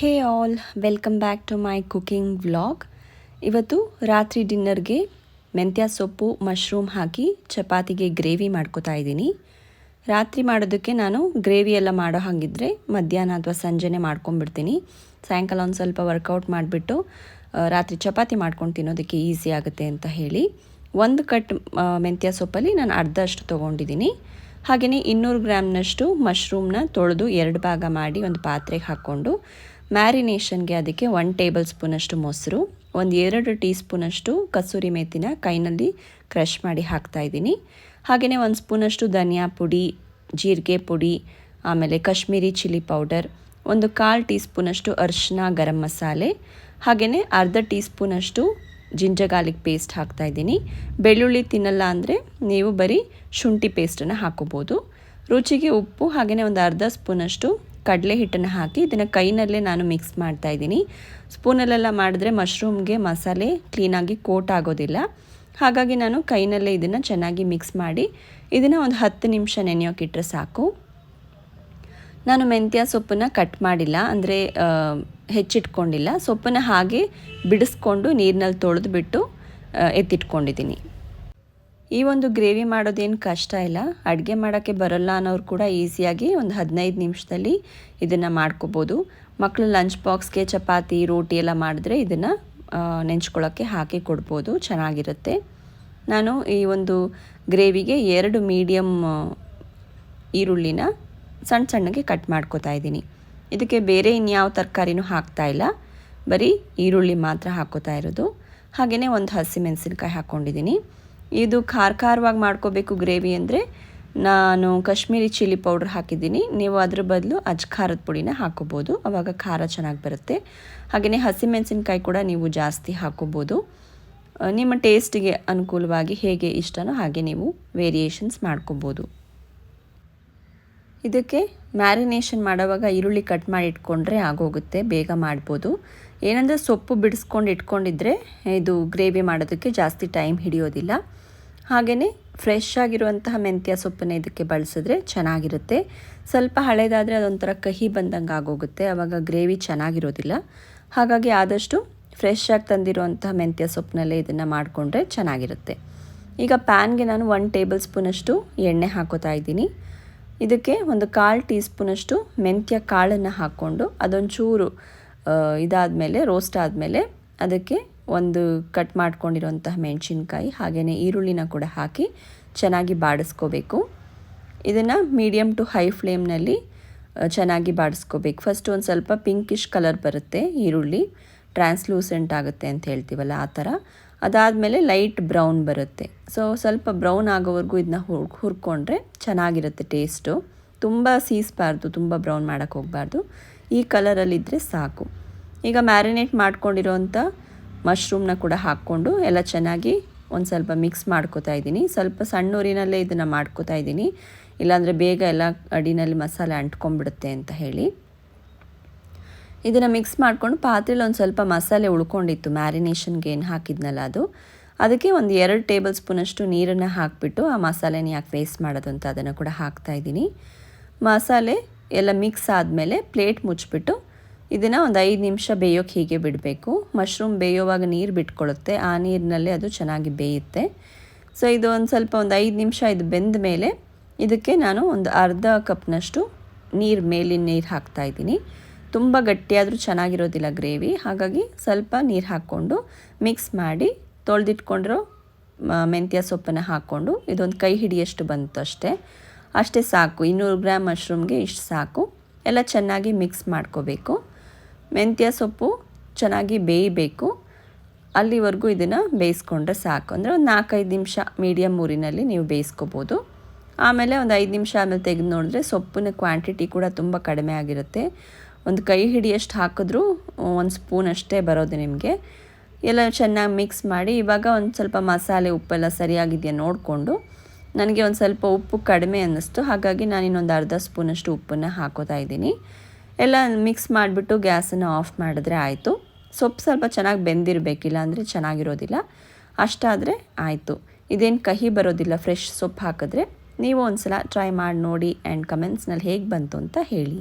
Hey all, welcome back to my cooking vlog. ಇವತ್ತು ರಾತ್ರಿ ಡಿನ್ನರ್ಗೆ ಮೆಂತ್ಯ ಸೊಪ್ಪು, ಮಶ್ರೂಮ್ ಹಾಕಿ ಚಪಾತಿಗೆ ಗ್ರೇವಿ ಮಾಡ್ಕೋತಾ ಇದ್ದೀನಿ. ರಾತ್ರಿ ಮಾಡೋದಕ್ಕೆ ನಾನು ಗ್ರೇವಿ ಎಲ್ಲ ಮಾಡೋ ಹಾಗಿದ್ರೆ ಮಧ್ಯಾಹ್ನ ಅಥವಾ ಸಂಜೆನೇ ಮಾಡ್ಕೊಂಡ್ಬಿಡ್ತೀನಿ. ಸಾಯಂಕಾಲ ಒಂದು ಸ್ವಲ್ಪ ವರ್ಕೌಟ್ ಮಾಡಿಬಿಟ್ಟು ರಾತ್ರಿ ಚಪಾತಿ ಮಾಡ್ಕೊಂಡು ತಿನ್ನೋದಕ್ಕೆ ಈಸಿ ಆಗುತ್ತೆ ಅಂತ ಹೇಳಿ ಒಂದು ಕಟ್ ಮೆಂತ್ಯ ಸೊಪ್ಪಲ್ಲಿ ನಾನು ಅರ್ಧ ಅಷ್ಟು ತೊಗೊಂಡಿದ್ದೀನಿ. ಹಾಗೆಯೇ ಇನ್ನೂರು ಗ್ರಾಮ್ನಷ್ಟು ಮಶ್ರೂಮ್ನ ತೊಳೆದು ಎರಡು ಭಾಗ ಮಾಡಿ ಒಂದು ಪಾತ್ರೆಗೆ ಹಾಕ್ಕೊಂಡು ಮ್ಯಾರಿನೇಷನ್ಗೆ ಅದಕ್ಕೆ ಒನ್ ಟೇಬಲ್ ಸ್ಪೂನಷ್ಟು ಮೊಸರು, ಒಂದು ಎರಡು ಟೀ ಸ್ಪೂನಷ್ಟು ಕಸೂರಿ ಮೇತಿನ ಕೈನಲ್ಲಿ ಕ್ರಷ್ ಮಾಡಿ ಹಾಕ್ತಾ ಇದ್ದೀನಿ. ಹಾಗೆಯೇ ಒಂದು ಸ್ಪೂನಷ್ಟು ಧನಿಯಾ ಪುಡಿ, ಜೀರಿಗೆ ಪುಡಿ, ಆಮೇಲೆ ಕಾಶ್ಮೀರಿ ಚಿಲ್ಲಿ ಪೌಡರ್, ಒಂದು ಕಾಲು ಟೀ ಸ್ಪೂನಷ್ಟು ಅರಿಶಿನ ಗರಂ ಮಸಾಲೆ ಹಾಗೆಯೇ ಅರ್ಧ ಟೀ ಸ್ಪೂನಷ್ಟು ಜಿಂಜರ್ ಗಾರ್ಲಿಕ್ ಪೇಸ್ಟ್ ಹಾಕ್ತಾ ಇದ್ದೀನಿ. ಬೆಳ್ಳುಳ್ಳಿ ತಿನ್ನಲ್ಲ ಅಂದರೆ ನೀವು ಬರೀ ಶುಂಠಿ ಪೇಸ್ಟನ್ನು ಹಾಕೋಬೋದು. ರುಚಿಗೆ ಉಪ್ಪು ಹಾಗೆಯೇ ಒಂದು ಅರ್ಧ ಸ್ಪೂನಷ್ಟು ಕಡಲೆ ಹಿಟ್ಟನ್ನು ಹಾಕಿ ಇದನ್ನು ಕೈನಲ್ಲೇ ನಾನು ಮಿಕ್ಸ್ ಮಾಡ್ತಾ ಇದ್ದೀನಿ. ಸ್ಪೂನಲ್ಲೆಲ್ಲ ಮಾಡಿದ್ರೆ ಮಶ್ರೂಮ್ಗೆ ಮಸಾಲೆ ಕ್ಲೀನಾಗಿ ಕೋಟ್ ಆಗೋದಿಲ್ಲ. ಹಾಗಾಗಿ ನಾನು ಕೈನಲ್ಲೇ ಇದನ್ನು ಚೆನ್ನಾಗಿ ಮಿಕ್ಸ್ ಮಾಡಿ ಇದನ್ನು ಒಂದು ಹತ್ತು ನಿಮಿಷ ನೆನೆಯೋಕ್ಕಿಟ್ರೆ ಸಾಕು. ನಾನು ಮೆಂತ್ಯ ಸೊಪ್ಪನ್ನು ಕಟ್ ಮಾಡಿಲ್ಲ, ಅಂದರೆ ಹೆಚ್ಚಿಟ್ಕೊಂಡಿಲ್ಲ. ಸೊಪ್ಪನ್ನು ಹಾಗೆ ಬಿಡಿಸ್ಕೊಂಡು ನೀರಿನಲ್ಲಿ ತೊಳೆದು ಬಿಟ್ಟು ಎತ್ತಿಟ್ಕೊಂಡಿದ್ದೀನಿ. ಈ ಒಂದು ಗ್ರೇವಿ ಮಾಡೋದೇನು ಕಷ್ಟ ಇಲ್ಲ. ಅಡುಗೆ ಮಾಡೋಕ್ಕೆ ಬರೋಲ್ಲ ಅನ್ನೋರು ಕೂಡ ಈಸಿಯಾಗಿ ಒಂದು ಹದಿನೈದು ನಿಮಿಷದಲ್ಲಿ ಇದನ್ನು ಮಾಡ್ಕೋಬೋದು. ಮಕ್ಕಳು ಲಂಚ್ ಬಾಕ್ಸ್ಗೆ ಚಪಾತಿ, ರೋಟಿ ಎಲ್ಲ ಮಾಡಿದ್ರೆ ಇದನ್ನು ನೆಂಚ್ಕೊಳ್ಳೋಕ್ಕೆ ಹಾಕಿ ಕೊಡ್ಬೋದು. ಚೆನ್ನಾಗಿರುತ್ತೆ. ನಾನು ಈ ಒಂದು ಗ್ರೇವಿಗೆ ಎರಡು ಮೀಡಿಯಮ್ ಈರುಳ್ಳಿನ ಸಣ್ಣ ಸಣ್ಣಗೆ ಕಟ್ ಮಾಡ್ಕೋತಾ ಇದ್ದೀನಿ. ಇದಕ್ಕೆ ಬೇರೆ ಇನ್ಯಾವ ತರಕಾರಿನೂ ಹಾಕ್ತಾ ಇಲ್ಲ. ಬರೀ ಈರುಳ್ಳಿ ಮಾತ್ರ ಹಾಕೋತಾ ಇರೋದು. ಹಾಗೆಯೇ ಒಂದು ಹಸಿಮೆಣಸಿನ್ಕಾಯಿ ಹಾಕ್ಕೊಂಡಿದ್ದೀನಿ ಇದು ಖಾರ ಖಾರವಾಗಿ ಮಾಡ್ಕೋಬೇಕು ಗ್ರೇವಿ ಅಂದರೆ ನಾನು ಕಾಶ್ಮೀರಿ ಚಿಲ್ಲಿ ಪೌಡ್ರ್ ಹಾಕಿದ್ದೀನಿ. ನೀವು ಅದ್ರ ಬದಲು ಅಜ್ ಖಾರದ ಪುಡಿನ ಹಾಕೋಬೋದು. ಆವಾಗ ಖಾರ ಚೆನ್ನಾಗಿ ಬರುತ್ತೆ. ಹಾಗೆಯೇ ಹಸಿಮೆಣಸಿನ್ಕಾಯಿ ಕೂಡ ನೀವು ಜಾಸ್ತಿ ಹಾಕೋಬೋದು. ನಿಮ್ಮ ಟೇಸ್ಟಿಗೆ ಅನುಕೂಲವಾಗಿ ಹೇಗೆ ಇಷ್ಟನೋ ಹಾಗೆ ನೀವು ವೇರಿಯೇಷನ್ಸ್ ಮಾಡ್ಕೋಬೋದು. ಇದಕ್ಕೆ ಮ್ಯಾರಿನೇಷನ್ ಮಾಡೋವಾಗ ಈರುಳ್ಳಿ ಕಟ್ ಮಾಡಿ ಇಟ್ಕೊಂಡ್ರೆ ಆಗೋಗುತ್ತೆ, ಬೇಗ ಮಾಡ್ಬೋದು. ಏನಂದರೆ ಸೊಪ್ಪು ಬಿಡಿಸ್ಕೊಂಡು ಇಟ್ಕೊಂಡಿದ್ರೆ ಇದು ಗ್ರೇವಿ ಮಾಡೋದಕ್ಕೆ ಜಾಸ್ತಿ ಟೈಮ್ ಹಿಡಿಯೋದಿಲ್ಲ. ಹಾಗೆಯೇ ಫ್ರೆಶ್ ಆಗಿರುವಂತಹ ಮೆಂತ್ಯ ಸೊಪ್ಪನ್ನು ಇದಕ್ಕೆ ಬಳಸಿದ್ರೆ ಚೆನ್ನಾಗಿರುತ್ತೆ. ಸ್ವಲ್ಪ ಹಳೇದಾದರೆ ಅದೊಂಥರ ಕಹಿ ಬಂದಂಗೆ ಆಗೋಗುತ್ತೆ. ಆವಾಗ ಗ್ರೇವಿ ಚೆನ್ನಾಗಿರೋದಿಲ್ಲ. ಹಾಗಾಗಿ ಆದಷ್ಟು ಫ್ರೆಶ್ ಆಗಿ ತಂದಿರುವಂತಹ ಮೆಂತ್ಯ ಸೊಪ್ಪಿನಲ್ಲೇ ಇದನ್ನು ಮಾಡಿಕೊಂಡ್ರೆ ಚೆನ್ನಾಗಿರುತ್ತೆ. ಈಗ ಪ್ಯಾನ್ಗೆ ನಾನು ಒನ್ ಟೇಬಲ್ ಸ್ಪೂನಷ್ಟು ಎಣ್ಣೆ ಹಾಕೋತಾ ಇದ್ದೀನಿ. ಇದಕ್ಕೆ ಒಂದು ಕಾಲು ಟೀ ಸ್ಪೂನಷ್ಟು ಮೆಂತ್ಯ ಕಾಳನ್ನು ಹಾಕ್ಕೊಂಡು ಅದೊಂಚೂರು ಇದಾದಮೇಲೆ ರೋಸ್ಟ್ ಆದಮೇಲೆ ಅದಕ್ಕೆ ಒಂದು ಕಟ್ ಮಾಡ್ಕೊಂಡಿರುವಂತಹ ಮೆಣಸಿನ್ಕಾಯಿ ಹಾಗೆಯೇ ಈರುಳ್ಳಿನ ಕೂಡ ಹಾಕಿ ಚೆನ್ನಾಗಿ ಬಾಡಿಸ್ಕೋಬೇಕು. ಇದನ್ನು ಮೀಡಿಯಮ್ ಟು ಹೈ ಫ್ಲೇಮ್ನಲ್ಲಿ ಚೆನ್ನಾಗಿ ಬಾಡಿಸ್ಕೋಬೇಕು. ಫಸ್ಟ್ ಒಂದು ಸ್ವಲ್ಪ ಪಿಂಕಿಶ್ ಕಲರ್ ಬರುತ್ತೆ ಈರುಳ್ಳಿ. ಟ್ರಾನ್ಸ್ಲೂಸೆಂಟ್ ಆಗುತ್ತೆ ಅಂತ ಹೇಳ್ತೀವಲ್ಲ ಆ ಥರ. ಅದಾದಮೇಲೆ ಲೈಟ್ ಬ್ರೌನ್ ಬರುತ್ತೆ. ಸೊ ಸ್ವಲ್ಪ ಬ್ರೌನ್ ಆಗೋವರೆಗೂ ಇದನ್ನ ಹುರ್, ಹುರ್ಕೊಂಡ್ರೆ ಚೆನ್ನಾಗಿರುತ್ತೆ ಟೇಸ್ಟು ತುಂಬ ಸೀಸ್ಬಾರ್ದು, ತುಂಬ ಬ್ರೌನ್ ಮಾಡೋಕ್ಕೆ ಹೋಗಬಾರ್ದು. ಈ ಕಲರಲ್ಲಿದ್ದರೆ ಸಾಕು. ಈಗ ಮ್ಯಾರಿನೇಟ್ ಮಾಡ್ಕೊಂಡಿರೋಂಥ ಮಶ್ರೂಮ್ನ ಕೂಡ ಹಾಕ್ಕೊಂಡು ಎಲ್ಲ ಚೆನ್ನಾಗಿ ಒಂದು ಸ್ವಲ್ಪ ಮಿಕ್ಸ್ ಮಾಡ್ಕೋತಾ ಇದ್ದೀನಿ. ಸ್ವಲ್ಪ ಸಣ್ಣ ಊರಿನಲ್ಲೇ ಇದನ್ನು ಮಾಡ್ಕೋತಾ ಇದ್ದೀನಿ. ಇಲ್ಲಾಂದರೆ ಬೇಗ ಎಲ್ಲ ಅಡಿನಲ್ಲಿ ಮಸಾಲೆ ಅಂಟ್ಕೊಂಡ್ಬಿಡುತ್ತೆ ಅಂತ ಹೇಳಿ. ಇದನ್ನು ಮಿಕ್ಸ್ ಮಾಡ್ಕೊಂಡು ಪಾತ್ರೆಲಿ ಒಂದು ಸ್ವಲ್ಪ ಮಸಾಲೆ ಉಳ್ಕೊಂಡಿತ್ತು. ಮ್ಯಾರಿನೇಷನ್ಗೆ ಏನು ಹಾಕಿದ್ನಲ್ಲ ಅದು. ಅದಕ್ಕೆ ಒಂದು ಎರಡು ಟೇಬಲ್ ಸ್ಪೂನಷ್ಟು ನೀರನ್ನು ಹಾಕಿಬಿಟ್ಟು ಆ ಮಸಾಲೆನ ಯಾಕೆ ವೇಸ್ಟ್ ಮಾಡೋದು ಅಂತ ಅದನ್ನು ಕೂಡ ಹಾಕ್ತಾ ಇದ್ದೀನಿ. ಮಸಾಲೆ ಎಲ್ಲ ಮಿಕ್ಸ್ ಆದಮೇಲೆ ಪ್ಲೇಟ್ ಮುಚ್ಚಿಬಿಟ್ಟು ಇದನ್ನು ಒಂದು ಐದು ನಿಮಿಷ ಬೇಯೋಕೆ ಹೀಗೆ ಬಿಡಬೇಕು. ಮಶ್ರೂಮ್ ಬೇಯೋವಾಗ ನೀರು ಬಿಟ್ಕೊಳ್ಳುತ್ತೆ ಆ ನೀರಿನಲ್ಲಿ ಅದು ಚೆನ್ನಾಗಿ ಬೇಯುತ್ತೆ. ಸೊ ಇದು ಒಂದು ಸ್ವಲ್ಪ ಒಂದು ಐದು ನಿಮಿಷ ಇದು ಬೆಂದ ಮೇಲೆ ಇದಕ್ಕೆ ನಾನು ಒಂದು ಅರ್ಧ ಕಪ್ನಷ್ಟು ನೀರು ಮೇಲಿನ ನೀರು ಹಾಕ್ತಾ ಇದ್ದೀನಿ. ತುಂಬ ಗಟ್ಟಿಯಾದರೂ ಚೆನ್ನಾಗಿರೋದಿಲ್ಲ ಗ್ರೇವಿ. ಹಾಗಾಗಿ ಸ್ವಲ್ಪ ನೀರು ಹಾಕ್ಕೊಂಡು ಮಿಕ್ಸ್ ಮಾಡಿ ತೊಳೆದಿಟ್ಕೊಂಡಿರೋ ಮೆಂತ್ಯ ಸೊಪ್ಪನ್ನು ಹಾಕ್ಕೊಂಡು ಇದೊಂದು ಕೈ ಹಿಡಿಯಷ್ಟು ಬಂತು ಅಷ್ಟೇ. ಅಷ್ಟೇ ಸಾಕು. ಇನ್ನೂರು ಗ್ರಾಮ್ ಮಶ್ರೂಮ್ಗೆ ಇಷ್ಟು ಸಾಕು. ಎಲ್ಲ ಚೆನ್ನಾಗಿ ಮಿಕ್ಸ್ ಮಾಡ್ಕೋಬೇಕು. ಮೆಂತ್ಯ ಸೊಪ್ಪು ಚೆನ್ನಾಗಿ ಬೇಯಬೇಕು. ಅಲ್ಲಿವರೆಗೂ ಇದನ್ನು ಬೇಯಿಸ್ಕೊಂಡ್ರೆ ಸಾಕು. ಅಂದರೆ ಒಂದು ನಾಲ್ಕೈದು ನಿಮಿಷ ಮೀಡಿಯಮ್ ಊರಿನಲ್ಲಿ ನೀವು ಬೇಯಿಸ್ಕೋಬೋದು. ಆಮೇಲೆ ಒಂದು ಐದು ನಿಮಿಷ ಆಮೇಲೆ ತೆಗೆದು ನೋಡಿದ್ರೆ ಸೊಪ್ಪಿನ ಕ್ವಾಂಟಿಟಿ ಕೂಡ ತುಂಬ ಕಡಿಮೆ ಆಗಿರುತ್ತೆ. ಒಂದು ಕೈ ಹಿಡಿಯಷ್ಟು ಹಾಕಿದ್ರೂ, ಒಂದು ಸ್ಪೂನ್ ಅಷ್ಟೇ ಬರೋದು ನಿಮಗೆ. ಎಲ್ಲ ಚೆನ್ನಾಗಿ ಮಿಕ್ಸ್ ಮಾಡಿ, ಇವಾಗ ಒಂದು ಸ್ವಲ್ಪ ಮಸಾಲೆ ಉಪ್ಪೆಲ್ಲ ಸರಿಯಾಗಿದೆಯಾ ನೋಡಿಕೊಂಡು. ನನಗೆ ಒಂದು ಸ್ವಲ್ಪ ಉಪ್ಪು ಕಡಿಮೆ ಅನ್ನಿಸ್ತು. ಹಾಗಾಗಿ ನಾನು ಇನ್ನೊಂದು ಅರ್ಧ ಸ್ಪೂನಷ್ಟು ಉಪ್ಪನ್ನು ಹಾಕೋತಾ ಇದ್ದೀನಿ. ಎಲ್ಲ ಮಿಕ್ಸ್ ಮಾಡಿಬಿಟ್ಟು ಗ್ಯಾಸನ್ನು ಆಫ್ ಮಾಡಿದ್ರೆ ಆಯಿತು. ಸೊಪ್ಪು ಸ್ವಲ್ಪ ಚೆನ್ನಾಗಿ ಬೆಂದಿರಬೇಕಿಲ್ಲ ಅಂದರೆ ಚೆನ್ನಾಗಿರೋದಿಲ್ಲ. ಅಷ್ಟಾದರೆ ಆಯಿತು. ಇದೇನು ಕಹಿ ಬರೋದಿಲ್ಲ ಫ್ರೆಶ್ ಸೊಪ್ಪು ಹಾಕಿದ್ರೆ. ನೀವು ಒಂದು ಸಲ ಟ್ರೈ ಮಾಡಿ ನೋಡಿ ಆ್ಯಂಡ್ ಕಮೆಂಟ್ಸ್ನಲ್ಲಿ ಹೇಗೆ ಬಂತು ಅಂತ ಹೇಳಿ.